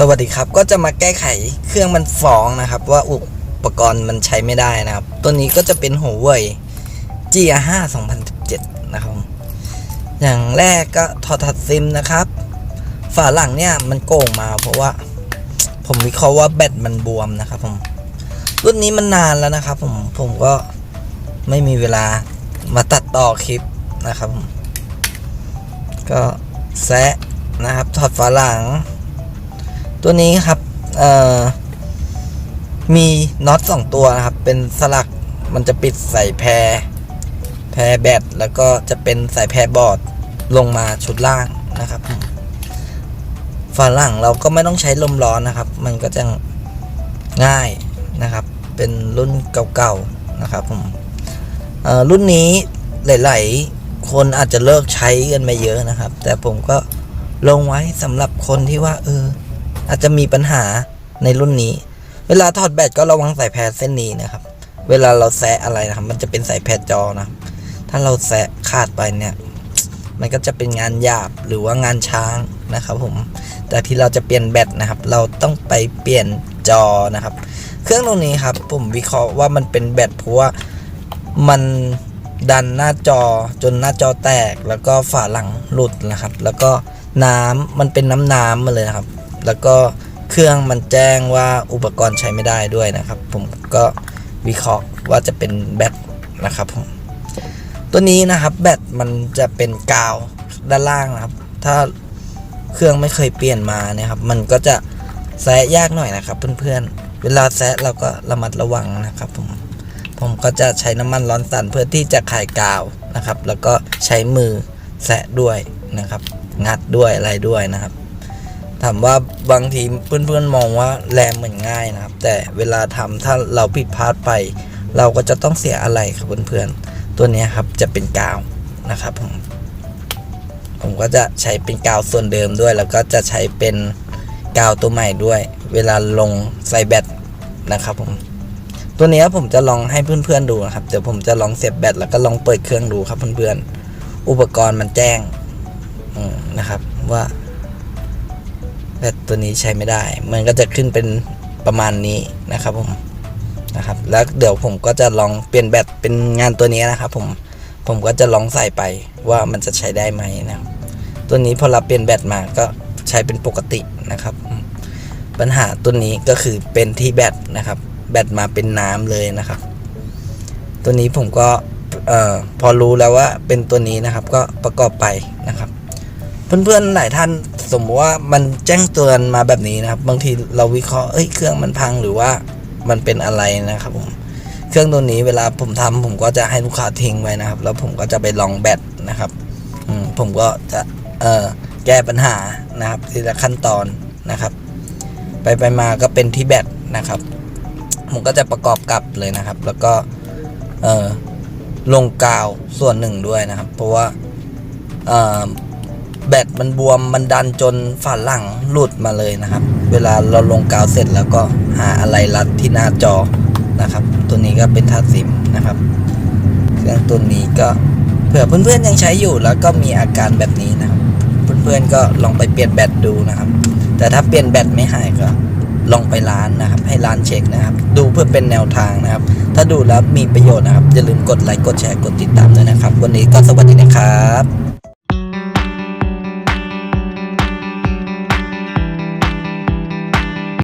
สวัสดีครับก็จะมาแก้ไขเครื่องมันฟ้องนะครับ ว่าอุปกรณ์มันใช้ไม่ได้นะครับ ตัวนี้ก็จะเป็นหัวเว่ย G5 2017 นะครับ อย่างแรกก็ถอดทัดซิมนะครับ ฝาหลังเนี่ยมันโก่งมาเพราะว่า ผมวิเคราะห์ว่าแบตมันบวมนะครับผมรุ่นนี้มันนานแล้วนะครับผมผมก็ไม่มีเวลามาตัดต่อคลิปนะครับผมก็แซะนะครับถอดฝาหลัง ตัวนี้ครับมีน็อตสองตัวนะครับ เป็นสลักมันจะปิดใส่แพร แพรแบตแล้วก็จะเป็นสายแพรบอร์ดลงมาชุดล่างนะครับฝาหลังเราก็ไม่ต้องใช้ลมร้อนนะครับ มันก็จะง่ายนะครับ เป็นรุ่นเก่าๆนะครับผมรุ่นนี้หลาย ๆ คนอาจจะเลิกใช้กันมาเยอะนะครับ แต่ผมก็ลงไว้สำหรับคนที่ว่า เออ อาจจะมีปัญหาในรุ่นนี้ เวลาถอดแบตก็ระวังสายแพรเส้นนี้นะครับ เวลาเราแซะอะไรนะครับ มันจะเป็นสายแพรจอนะ ถ้าเราแซะขาดไปเนี่ย มันก็จะเป็นงานหยาบหรือว่างานช้างนะครับผม แต่ที่เราจะเปลี่ยนแบตนะครับ เราต้องไปเปลี่ยนจอนะครับ เครื่องตรงนี้ครับผมวิเคราะห์ว่ามันเป็นแบตเพราะว่ามันดันหน้าจอจนหน้าจอแตกแล้วก็ฝาหลังหลุดนะครับ แล้วก็น้ำมันเป็นน้ำน้ำมาเลยนะครับ แล้วก็เครื่องมันแจ้งว่าอุปกรณ์ใช้ไม่ได้ด้วยนะครับ ผมก็วิเคราะห์ว่าจะเป็นแบตนะครับผมตัวนี้นะครับแบตมันจะเป็นกาวด้านล่างนะครับ ถ้าเครื่องไม่เคยเปลี่ยนมาเนี่ยครับ มันก็จะแซะยากหน่อยนะครับ เพื่อนๆ เวลาแซะเราก็ระมัดระวังนะครับผมผมก็จะใช้น้ำมันร้อนสั่นเพื่อที่จะขายกาวนะครับ แล้วก็ใช้มือแซะด้วยนะครับ งัดด้วยอะไรด้วยนะครับ ถามว่าบางทีเพื่อนๆมองว่าแรงเหมือนง่ายนะครับ แต่เวลาทำถ้าเราผิดพลาดไป เราก็จะต้องเสียอะไรครับเพื่อนๆตัวนี้ครับจะเป็นกาวนะครับผมผมก็จะใช้เป็นกาวส่วนเดิมด้วย แล้วก็จะใช้เป็นกาวตัวใหม่ด้วย เวลาลงใส่แบตนะครับผมตัวนี้ผมจะลองให้เพื่อนๆดูนะครับ เดี๋ยวผมจะลองเสียบแบตแล้วก็ลองเปิดเครื่องดูครับเพื่อนๆอุปกรณ์มันแจ้งนะครับว่า แบตตัวนี้ใช้ไม่ได้ มันก็จะขึ้นเป็นประมาณนี้นะครับผมนะครับแล้วเดี๋ยวผมก็จะลองเปลี่ยนแบตเป็นงานตัวนี้นะครับผมผมก็จะลองใส่ไปว่ามันจะใช้ได้ไหมนะตัวนี้พอเราเปลี่ยนแบตมาก็ใช้เป็นปกตินะครับ ปัญหาตัวนี้ก็คือเป็นที่แบตนะครับ แบตมาเป็นน้ำเลยนะครับ ตัวนี้ผมก็ออพอรู้แล้วว่าเป็นตัวนี้นะครับ ก็ประกอบไปนะครับ เพื่อนๆหลายท่านสมมติว่ามันแจ้งเตือนมาแบบนี้นะครับ บางทีเราวิเคราะห์เอ้ยเครื่องมันพังหรือว่ามันเป็นอะไรนะครับผมเครื่องตัวนี้เวลาผมทำผมก็จะให้ลูกค้าทิ้งไว้นะครับ แล้วผมก็จะไปลองแบตนะครับผมก็จะเออแก้ปัญหานะครับทีละขั้นตอนนะครับ ไปไปมาก็เป็นที่แบตนะครับ ผมก็จะประกอบกลับเลยนะครับ แล้วก็เออลงกาวส่วนหนึ่งด้วยนะครับ เพราะว่าเออ แบตมันบวมมันดันจนฝาหลังหลุดมาเลยนะครับ เวลาเราลงกาวเสร็จแล้วก็หาอะไรรัดที่หน้าจอนะครับ ตัวนี้ก็เป็นทัดซิมนะครับเครื่องตัวนี้ก็เผื่อเพื่อนๆยังใช้อยู่แล้วก็มีอาการแบบนี้นะครับ เพื่อนๆก็ลองไปเปลี่ยนแบตดูนะครับ แต่ถ้าเปลี่ยนแบตไม่หายก็ลองไปร้านนะครับ ให้ร้านเช็คนะครับ ดูเพื่อเป็นแนวทางนะครับ ถ้าดูแล้วมีประโยชน์นะครับอย่าลืมกดไลค์กดแชร์กดติดตามด้วยนะครับ วันนี้ก็สวัสดีนะครับ